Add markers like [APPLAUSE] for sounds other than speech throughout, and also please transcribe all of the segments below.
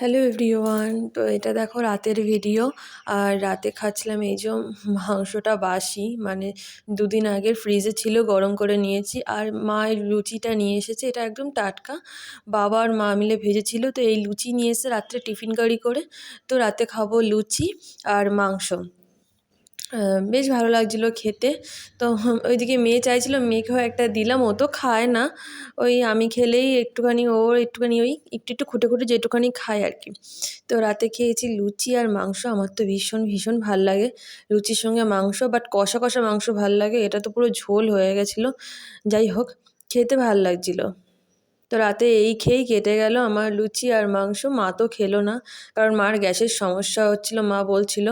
Hello everyone তো এটা দেখো রাতের ভিডিও আর রাতে খাচ্ছিলাম এই যে মাংসটা বাসি। মানে দুদিন আগের ফ্রিজে ছিল, গরম করে নিয়েছি। আর মায়ের লুচিটা নিয়ে এসেছে। এটা একদম টাটকা। বাবা আর মা মিলে ভেজেছিল। তো এই লুচি নিয়ে এসে রাত্রে টিফিন গাড়ি করে। তো রাতে খাব লুচি আর মাংস। বেশ ভালো লাগছিল খেতে। তো ওইদিকে মেয়ে চাইছিল মেয়েকেও একটা দিলাম, ও তো খায় না। ওই আমি খেলেই একটুখানি ওর একটুখানি ওই একটু একটু খুঁটে খুঁটে যেটুখানি খায় আর কি। তো রাতে খেয়েছি লুচি আর মাংস, আমার তো ভীষণ ভীষণ ভালো লাগে লুচির সঙ্গে মাংস বাট কষা কষা মাংস ভালো লাগে, এটা তো পুরো ঝোল হয়ে গেছিল। যাই হোক, খেতে ভালো লাগছিল। তো রাতে এই খেয়েই কেটে গেল আমার লুচি আর মাংস। মা তো খেলো না, কারণ মার গ্যাসের সমস্যা হচ্ছিল, মা বলছিল।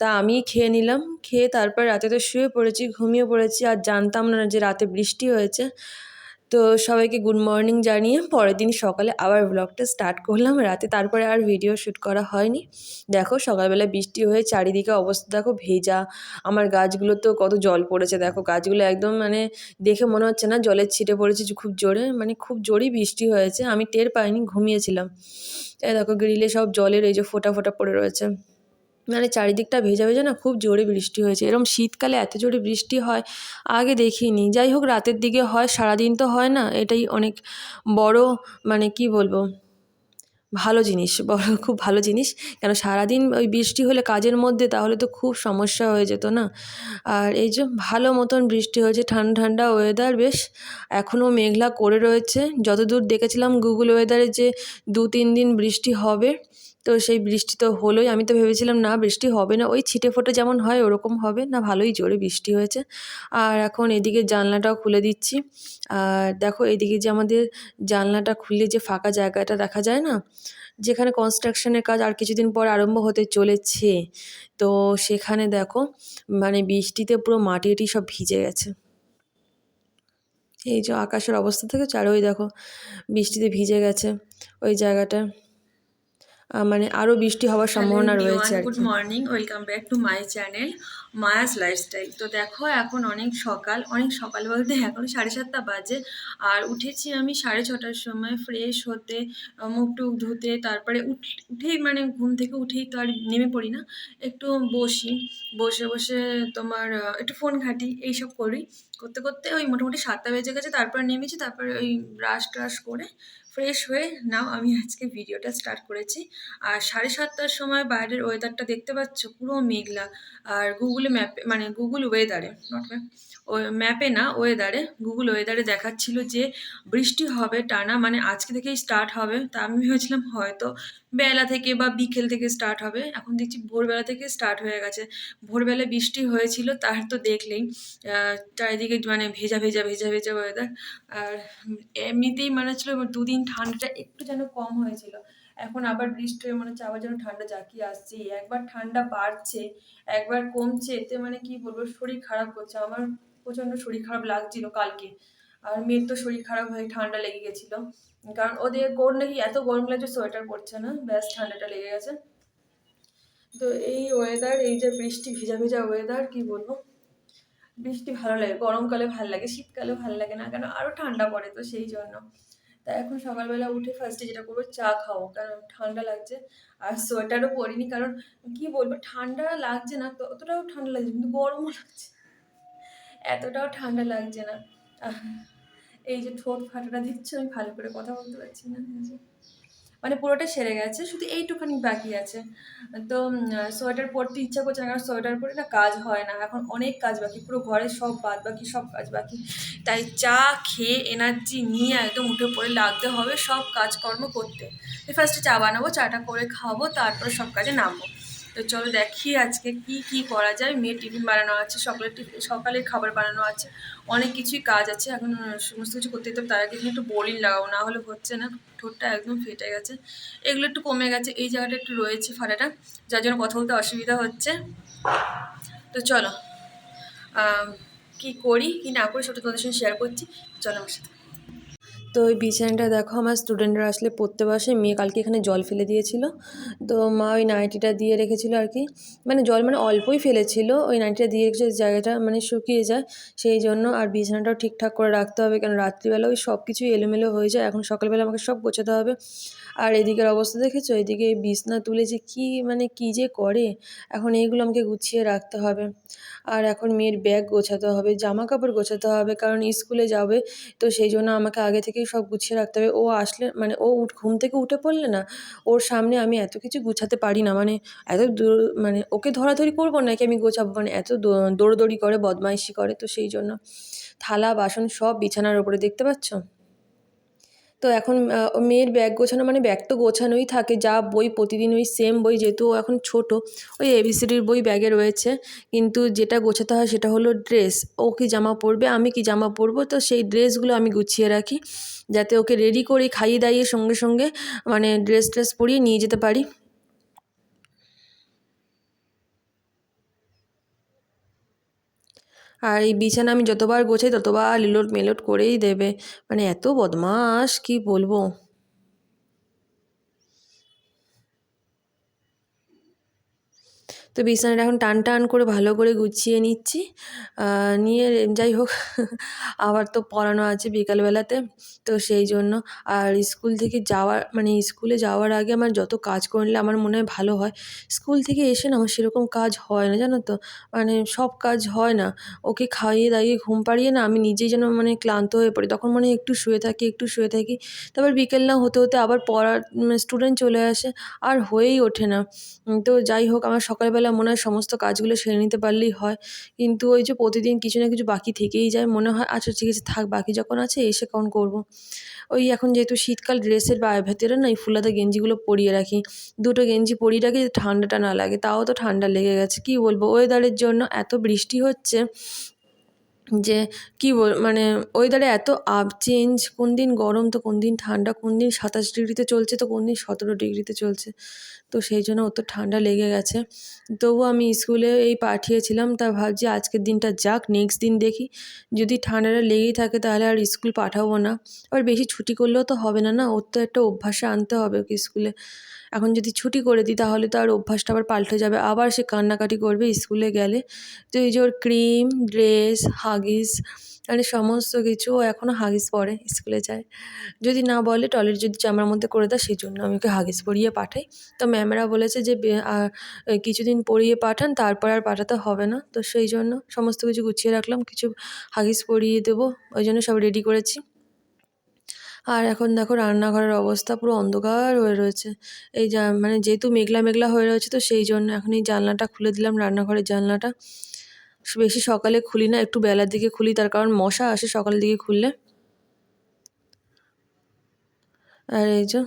তা আমি খেয়ে নিলাম। খেয়ে তারপর রাতে তো শুয়ে পড়েছি, ঘুমিয়ে পড়েছি, আর জানতাম না যে রাতে বৃষ্টি হয়েছে। তো সবাইকে গুড মর্নিং জানিয়ে পরের দিন সকালে আবার ব্লগটা স্টার্ট করলাম। রাতে তারপরে আর ভিডিও শ্যুট করা হয়নি। দেখো সকালবেলা বৃষ্টি হয়ে চারিদিকে অবস্থা দেখো ভেজা। আমার গাছগুলো তো কত জল পড়েছে, দেখো গাছগুলো একদম মানে দেখে মনে হচ্ছে না জলের ছিটে পড়েছে খুব জোরে মানে খুব জোরেই বৃষ্টি হয়েছে। আমি টের পাইনি, ঘুমিয়েছিলাম। এই দেখো গ্রিলে সব জলের এই যে ফোটা ফোটা পড়ে রয়েছে। মানে চারিদিকটা ভেজা ভেজা না খুব জোরে বৃষ্টি হয়েছে। এরকম শীতকালে এত জোরে বৃষ্টি হয়, আগে দেখিনি। যাই হোক, রাতের দিকে হয়, সারাদিন তো হয় না। এটাই অনেক বড় মানে কি বলব, ভালো জিনিস, [LAUGHS] বড় খুব ভালো জিনিস। কেন সারাদিন ওই বৃষ্টি হলে কাজের মধ্যে তাহলে তো খুব সমস্যা হয়ে যেত না। আর এই যে ভালো মতন বৃষ্টি হয়েছে, ঠান্ডা ঠান্ডা ওয়েদার বেশ এখনও মেঘলা করে রয়েছে। যতদূর দেখেছিলাম গুগল ওয়েদারে যে দু তিন দিন বৃষ্টি হবে তো সেই বৃষ্টি তো হলোই। আমি তো ভেবেছিলাম, না, বৃষ্টি হবে না। ওই ছিটে ফোটে যেমন হয়, ওরকম হবে। না, ভালোই জোরে বৃষ্টি হয়েছে। আর এখন এদিকে জানলাটাও খুলে দিচ্ছি। আর দেখো, এদিকে যে আমাদের জানলাটা খুললে যে ফাঁকা জায়গাটা দেখা যায় না, যেখানে কনস্ট্রাকশনের কাজ আর কিছুদিন পর আরম্ভ হতে চলেছে। তো সেখানে দেখো মানে বৃষ্টিতে পুরো মাটি এটি সব ভিজে গেছে। এই যে আকাশের অবস্থা থেকে আর ওই দেখো, বৃষ্টিতে ভিজে গেছে ওই জায়গাটা। মানে আরও বৃষ্টি হওয়ার সম্ভাবনা রয়েছে আর good morning welcome back to my channel Maya's lifestyle তো দেখো এখন অনেক সকাল অনেক সকাল বলতে এখন সাড়ে সাতটা বাজে আর উঠেছি আমি সাড়ে ছটার সময় ফ্রেশ হতে মুখ টুক ধুতে তারপরে উঠ উঠেই মানে ঘুম থেকে উঠেই তো আর নেমে পড়ি না একটু বসি বসে বসে তোমার একটু ফোন ঘাঁটি এইসব করি। করতে করতে ওই মোটামুটি সাতটা বেজে গেছে তারপর নেমেছি তারপরে ওই ব্রাশ ট্রাশ করে ফ্রেশ হয়ে নাও, আমি আজকে ভিডিওটা স্টার্ট করেছি। আর সাড়ে সাতটার সময় বাইরের ওয়েদারটা দেখতে পাচ্ছ, পুরো মেঘলা। আর গুগলে ম্যাপে মানে গুগল ওয়েদারে নট ম্যাপ ম্যাপে না ওয়েদারে গুগল ওয়েদারে দেখাচ্ছিল যে বৃষ্টি হবে টানা মানে আজকে থেকেই স্টার্ট হবে। তা আমি ভেবেছিলাম হয়তো বেলা থেকে বা বিকেল থেকে স্টার্ট হবে। এখন দেখছি ভোরবেলা থেকে স্টার্ট হয়ে গেছে। ভোরবেলা বৃষ্টি হয়েছিল, তার তো দেখলেই। চারিদিকে মানে ভেজা ভেজা ভেজা ভেজা ওয়েদার আর এমনিতেই মনে হচ্ছিল দুদিন ঠান্ডাটা একটু যেন কম হয়েছিল। এখন আবার বৃষ্টি হয়ে মনে হচ্ছে আবার যেন ঠান্ডা জাঁকিয়ে আসছে। একবার ঠান্ডা বাড়ছে, একবার কমছে, এতে মানে কি বলব, শরীর খারাপ করছে। আমার প্রচণ্ড শরীর খারাপ লাগছিল কালকে। আর মেয়ের তো শরীর খারাপ হয়ে ঠান্ডা লেগে গেছিল। কারণ ওদের কোর নাকি এত গরম লাগছে, সোয়েটার পরছে না। ব্যাস, ঠান্ডাটা লেগে গেছে। তো এই ওয়েদার এই যে বৃষ্টি, ভেজা ভেজা ওয়েদার কি বলব? বৃষ্টি ভালো লাগে, গরমকালে ভালো লাগে শীতকালে ভালো লাগে না কেন? আরও ঠান্ডা পড়ে তো সেই জন্য। তা এখন সকালবেলা উঠে ফার্স্টে যেটা করব, চা খাব। কারণ ঠান্ডা লাগছে। আর সোয়েটারও পরিনি, কারণ কি বলব, ঠান্ডা লাগছে না অতটাও ঠান্ডা লাগছে কিন্তু গরমও লাগছে। এতটাও ঠান্ডা লাগছে না। এই যে ঠোঁট ফাটাটা দিচ্ছ, আমি ভালো করে কথা বলতে পারছি না মানে পুরোটা সেরে গেছে, শুধু এইটুখানি বাকি আছে। তো সোয়েটার পরতে ইচ্ছা করছে না, কারণ সোয়েটার পরে না কাজ হয় না। এখন অনেক কাজ বাকি, পুরো ঘরে সব বাদ বাকি, সব কাজ বাকি। তাই চা খেয়ে এনার্জি নিয়ে একদম উঠে পড়ে লাগতে হবে সব কাজকর্ম করতে। ফার্স্টে চা বানাবো, চাটা করে খাব, তারপর সব কাজে নামবো। তো চলো দেখি আজকে কি কি করা যায়। মেয়ের টিফিন বানানো আছে, সকালের টিফিন সকালের খাবার বানানো আছে, অনেক কিছুই কাজ আছে। এখন সমস্ত কিছু করতে হবে, তার আগে একটু বোলিং লাগাবো না হলে হচ্ছে না, ঠোঁটটা একদম ফেটে গেছে। এগুলো একটু কমে গেছে, এই জায়গাটা একটু রয়েছে ফাটাটা, যার জন্য কথা বলতে অসুবিধা হচ্ছে। তো চলো কি করি, কি না করি সেটা তোমাদের সঙ্গে শেয়ার করছি। চলো আমার সাথে। তো ওই বিছানাটা দেখো, আমার স্টুডেন্টরা আসলে পড়তে বসে, মেয়ে কালকে এখানে জল ফেলে দিয়েছিল। তো মা ওই নাইটিটা দিয়ে রেখেছিল আর কি। মানে জল মানে অল্পই ফেলেছিল, ওই নাইটিটা দিয়ে রেখেছিল, জায়গাটা মানে শুকিয়ে যায়। সেই জন্য আর বিছানাটাও ঠিকঠাক করে রাখতে হবে কারণ রাত্রিবেলা ওই সব কিছুই এলোমেলো হয়ে যায়। এখন সকালবেলা আমাকে সব গোছাতে হবে। আর এদিকের অবস্থা দেখেছ? এদিকে বিছনা তুলে যে কী মানে কী যে করে, এখন এইগুলো আমাকে গুছিয়ে রাখতে হবে। আর এখন মেয়ের ব্যাগ গোছাতে হবে জামা কাপড় গোছাতে হবে, কারণ স্কুলে যাবে। তো সেই জন্য আমাকে আগে থেকেই সব গুছিয়ে রাখতে হবে। ও আসলে মানে ও উঠ, ঘুম থেকে উঠে পড়লে না, ওর সামনে আমি এত কিছু গুছাতে পারি না। মানে এত মানে ওকে ধরাধরি করব নাকি আমি গোছাবো? মানে এত দৌড়দৌড়ি করে, বদমাইশি করে, তো সেই জন্য থালা, বাসন সব বিছানার ওপরে, দেখতে পাচ্ছ? তো এখন মেয়ের ব্যাগ গোছানো মানে ব্যাগ তো গোছানোই থাকে, যা বই প্রতিদিন ওই সেম বই, যেহেতু এখন ছোট, ওই এবিসিডির বই ব্যাগে রয়েছে, কিন্তু যেটা গোছাতে হয় সেটা হলো ড্রেস ও কি জামা পরবে, আমি কি জামা পরবো, তো সেই ড্রেসগুলো আমি গুছিয়ে রাখি, যাতে ওকে রেডি করে খাইয়ে দাইয়ে সঙ্গে সঙ্গে মানে ড্রেস ট্রেস পরিয়ে নিয়ে যেতে পারি। আর এই বিছানা আমি যতবার গোছাই ততবার লিলোট মেলোট করেই দেবে। মানে এত বদমাস কি বলব? তো বিছানাটা এখন টান টান করে ভালো করে গুছিয়ে নিচ্ছি। নিয়ে যাই হোক, আবার তো পড়ানো আছে বিকালবেলাতে, তো সেই জন্য। আর স্কুল থেকে যাওয়ার মানে স্কুলে যাওয়ার আগে আমার যত কাজ করে নিলে আমার মনে হয় ভালো হয়। স্কুল থেকে এসে না আমার সেরকম কাজ হয় না, জানো তো? মানে সব কাজ হয় না। ওকে খাইয়ে দাইয়ে ঘুম পাড়িয়ে না আমি নিজেই যেন মানে ক্লান্ত হয়ে পড়ি। তখন মনে একটু শুয়ে থাকি, একটু শুয়ে থাকি। তারপর বিকেল না হতে হতে আবার পড়ার স্টুডেন্ট চলে আসে, আর হয়েই ওঠে না। তো যাই হোক, আমার সকালবেলা মনে হয় সমস্ত কাজগুলো সেরে নিতে পারলেই হয়। কিন্তু ওই যে প্রতিদিন কিছু না কিছু বাকি থেকেই যায়, মনে হয় আচ্ছা ঠিক আছে, থাক, বাকি যখন আছে, এসে কখন করব? ওই এখন যেহেতু শীতকাল, ড্রেসের ভেতরে না, এই ফুলাতে গেঞ্জিগুলো পরিয়ে রাখি। দুটো গেঞ্জি পরিয়ে রাখি ঠান্ডাটা না লাগে। তাও তো ঠান্ডা লেগে গেছে, কি বলব? ওয়েদারের জন্য এত বৃষ্টি হচ্ছে যে কী বল মানে ওয়েদারে এত আপ চেঞ্জ কোন দিন গরম, তো কোন দিন ঠান্ডা, কোন দিন সাতাশ ডিগ্রিতে চলছে, তো কোন দিন সতেরো ডিগ্রিতে চলছে। তো সেই জন্য অত ঠান্ডা লেগে গেছে। তবু আমি স্কুলে এই পাঠিয়েছিলাম, তা ভাবছি আজকের দিনটা যাক নেক্সট দিন দেখি। যদি ঠান্ডাটা লেগেই থাকে তাহলে আর স্কুল পাঠাবো না। আবার বেশি ছুটি করলেও তো হবে না না? ওর তো একটা অভ্যাসে আনতে হবে স্কুলে এখন যদি ছুটি করে দিই, তাহলে তো আর অভ্যাসটা আবার পাল্টে যাবে। আবার সে কান্নাকাটি করবে স্কুলে গেলে। তো এই যে ওর ক্রিম, ড্রেস, হাগিস মানে সমস্ত কিছু ও এখনও হাগিস পরে, স্কুলে যায়। যদি না বলে, টয়লেট যদি চামড়ার মধ্যে করে দেয় সেই জন্য আমি ওকে হাগিস পরিয়ে পাঠাই। তো ম্যামেরা বলেছে যে কিছুদিন পরিয়ে পাঠান, তারপর আর পাঠাতে হবে না। তো সেই জন্য সমস্ত কিছু গুছিয়ে রাখলাম, কিছু হাগিস পরিয়ে দেবো, ওই জন্য সব রেডি করেছি। আর এখন দেখো রান্নাঘরের অবস্থা পুরো অন্ধকার হয়ে রয়েছে। এই যা মানে যেহেতু মেঘলা মেঘলা হয়ে রয়েছে তো সেই জন্য এখন এই জানলাটা খুলে দিলাম, রান্নাঘরের জানলাটা। বেশি সকালে খুলি না, একটু বেলার দিকে খুলি, তার কারণ মশা আসে সকালের দিকে খুললে। আর এই যে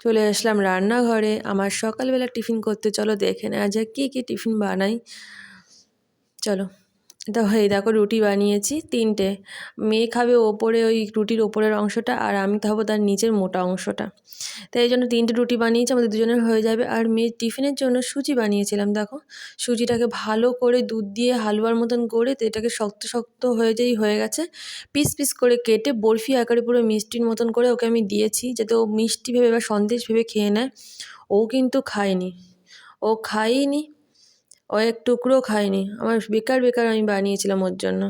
চলে আসলাম রান্নাঘরে। আমার সকালবেলা টিফিন করতে, চলো দেখে নেওয়া যাক কী কী টিফিন বানাই। চলো। তো এই দেখো রুটি বানিয়েছি তিনটে। মেয়ে খাবে ওপরে ওই রুটির ওপরের অংশটা আর আমি খাব তার নিচের মোটা অংশটা। তো এই জন্য তিনটে রুটি বানিয়েছি, আমাদের দুজনের হয়ে যাবে। আর মেয়ের টিফিনের জন্য সুজি বানিয়েছিলাম, দেখো। সুজিটাকে ভালো করে দুধ দিয়ে হালুয়ার মতন করে তো এটাকে শক্ত শক্ত হয়ে যেই হয়ে গেছে, পিস পিস করে কেটে বরফি আকারে পুরো মিষ্টির মতন করে ওকে আমি দিয়েছি যাতে ও মিষ্টি ভেবে বা সন্দেশ ভেবে খেয়ে নেয়। ও কিন্তু খায়নি। ও খায়নি ও এক টুকরো খায়নি আমার বেকার বেকার আমি বানিয়েছিলাম ওর জন্য।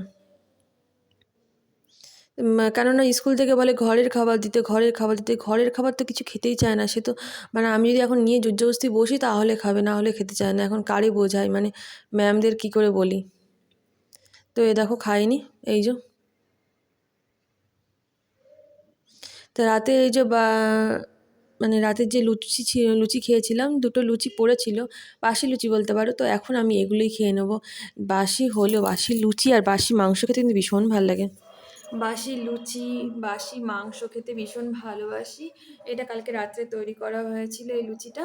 কেননা স্কুল থেকে বলে ঘরের খাবার দিতে, ঘরের খাবার দিতে, ঘরের খাবার তো কিছু খেতেই চায় না। সে তো মানে আমি যদি এখন নিয়ে জোরজবস্তি বসি তাহলে খাবে, না হলে খেতে চায় না। এখন কারে বোঝাই মানে ম্যামদের কী করে বলি? তো এ দেখো খাইনি, এই যে। তো রাতে এই যে বা মানে রাতের যে লুচি ছিল লুচি খেয়েছিলাম, দুটো লুচি পড়েছিল, বাসি লুচি বলতে পারো, তো এখন আমি এগুলোই খেয়ে নেব। বাসি হলেও, বাসি লুচি আর বাসি মাংস খেতে কিন্তু ভীষণ ভালো লাগে। বাসি লুচি, বাসি মাংস খেতে ভীষণ ভালোবাসি। এটা কালকে রাত্রে তৈরি করা হয়েছিল এই লুচিটা।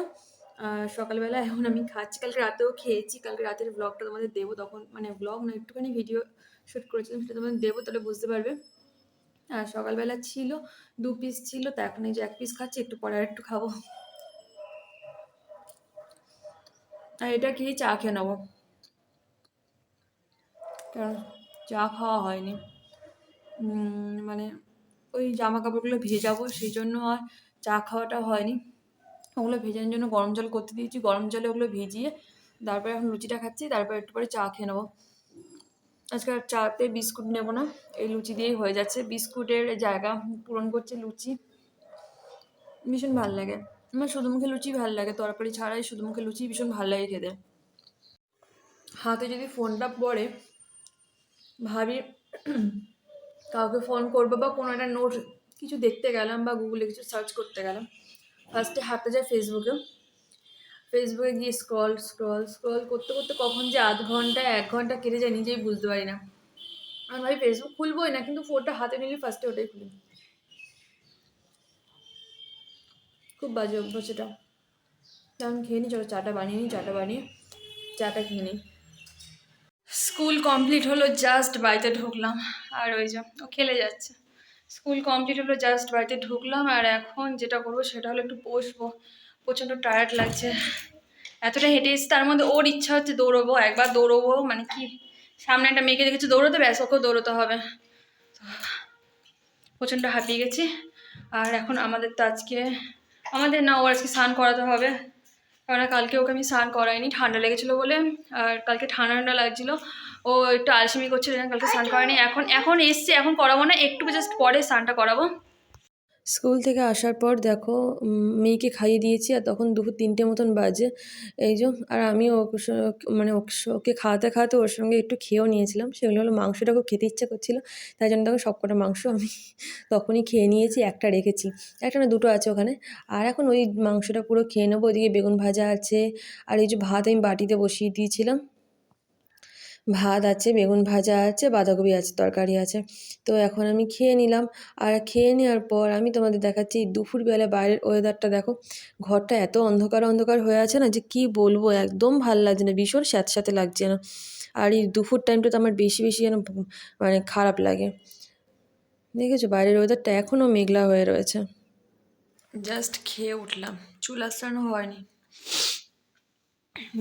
সকালবেলা এখন আমি খাচ্ছি। কালকে রাতেও খেয়েছি। কালকে রাতের ব্লগটা তোমাদের দেবো তখন মানে ব্লগ না, একটুখানি ভিডিও শ্যুট করেছিলাম, সেটা তোমাদের দেবো, তাহলে বুঝতে পারবে। আর সকালবেলা ছিল, দু পিস ছিল, তা এখন এই যে এক পিস খাচ্ছি, একটু পরে একটু খাব। আর এটা খেয়ে চা খেয়ে নেব। কারণ চা খাওয়া হয়নি। মানে ওই জামা কাপড়গুলো ভেজাবো, সেই জন্য আর চা খাওয়াটা হয়নি। ওগুলো ভেজানোর জন্য গরম জল করতে দিয়েছি, গরম জলে ওগুলো ভিজিয়ে তারপরে এখন লুচিটা খাচ্ছি, তারপর একটু পরে চা খেয়ে নেব। আজকে আর চাতে বিস্কুট নেব না, এই লুচি দিয়েই হয়ে যাচ্ছে। বিস্কুটের জায়গা পূরণ করছে লুচি। ভীষণ ভালো লাগে। আমার শুধুমুখে লুচি ভালো লাগে, তরকারি ছাড়াই শুধুমুখে লুচি ভীষণ ভালো লাগে খেতে। হাতে যদি ফোনটা পড়ে, ভাবি কাউকে ফোন করব বা কোনো একটা নোট কিছু দেখতে গেলাম বা গুগলে কিছু সার্চ করতে গেলাম। ফার্স্টে হাতে যায় ফেসবুকে ফেসবুকে গিয়ে স্ক্রল স্ক্রল স্ক্রল করতে করতে কখন যে আধ ঘণ্টা, এক ঘণ্টা কেটে যায়, নিজেই বুঝতে পারি না। আমি ভাই ফেসবুক খুলবোই না, কিন্তু ফোনটা হাতে নিলে ফার্স্টে ওটাই খুলি। খুব বাজে অভ্যাস এটা। আমি খেয়ে নিই চলো চাটা বানিয়ে নিই চাটা বানিয়ে চাটা খেয়ে নিই স্কুল কমপ্লিট হলো জাস্ট বাড়িতে ঢুকলাম। আর ওই যে, ও খেলে যাচ্ছে। স্কুল কমপ্লিট হলো জাস্ট বাড়িতে ঢুকলাম। আর এখন যেটা করব, সেটা হলো একটু বসবো। প্রচণ্ড টায়ার্ড লাগছে। এতটা হেঁটে এসেছি তার মধ্যে ওর ইচ্ছা হচ্ছে দৌড়বো একবার দৌড়বো মানে কি সামনে একটা মেয়েকে দেখেছি দৌড়োতে ব্যাস ওকেও দৌড়োতে হবে। প্রচণ্ড হাঁপিয়ে গেছি। আর এখন আমাদের তো আজকে আমাদের না ও আজকে স্নান করাতে হবে। কারণ কালকে ওকে আমি স্নান করাইনি ঠান্ডা লেগেছিলো বলে আর কালকে ঠান্ডা ঠান্ডা লাগছিল। ও একটু আলসেমি করছিল কালকে স্নান করায়নি এখন এখন এসছে এখন করাবো না একটু জাস্ট পরে স্নানটা করাবো। স্কুল থেকে আসার পর দেখো মেয়েকে খাইয়ে দিয়েছি আর তখন দুপুর তিনটে মতন বাজে। এই যে, আর আমি মানে ওকে খাওয়াতে খাওয়াতে ওর সঙ্গে একটু খেয়েও নিয়েছিলাম। সেগুলো হলো মাংসটা খুব খেতে ইচ্ছা করছিল, তাই জন্য তখন সবকটা মাংস আমি [LAUGHS] তখনই খেয়ে নিয়েছি, একটা রেখেছি। একটা না দুটো আছে ওখানে। আর এখন ওই মাংসটা পুরো খেয়ে নেব ওদিকে বেগুন ভাজা আছে, আর এই যে ভাত আমি বাটিতে বসিয়ে দিয়েছিলাম। ভাত আছে, বেগুন ভাজা আছে, বাঁধাকপি আছে, তরকারি আছে। তো এখন আমি খেয়ে নিলাম। আর খেয়ে নেওয়ার পর আমি তোমাদের দেখাচ্ছি দুপুরবেলা বাইরের ওয়েদারটা দেখো, ঘরটা এত অন্ধকার অন্ধকার হয়ে আছে না যে কি বলব, একদম ভালো লাগছে না, ভীষণ স্যাঁতস্যাঁতে লাগছে না। আর এই দুপুর টাইমটা তো আমার বেশি বেশি যেন মানে খারাপ লাগে। দেখেছ, বাইরের ওয়েদারটা এখনও মেঘলা হয়ে রয়েছে। জাস্ট খেয়ে উঠলাম। চুল আসানো হয়নি।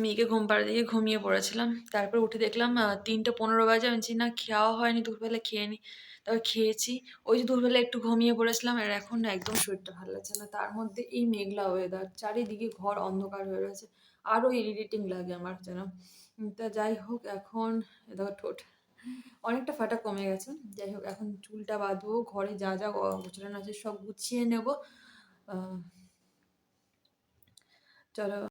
মেয়েকে ঘুম পাড়া দিয়ে ঘুমিয়ে পড়েছিলাম। তারপর উঠে দেখলাম তিনটে পনেরো বাজে। আমি না, খাওয়া হয়নি, দুপুরবেলা খেয়ে নি। তারপর খেয়েছি। ওই যে দুপুরবেলা একটু ঘুমিয়ে পড়েছিলাম আর এখন একদম শরীরটা ভালো লাগছে না। তার মধ্যে এই মেঘলা ওয়েদার চারিদিকে ঘর অন্ধকার হয়ে রয়েছে। আরও ইরিটেটিং লাগে আমার যেন। তা যাই হোক, এখন দেখো ঠোঁট। অনেকটা ফাটা কমে গেছে। যাই হোক, এখন চুলটা বাঁধবো, ঘরে যা যা গোছানো আছে সব গুছিয়ে নেব। চলো।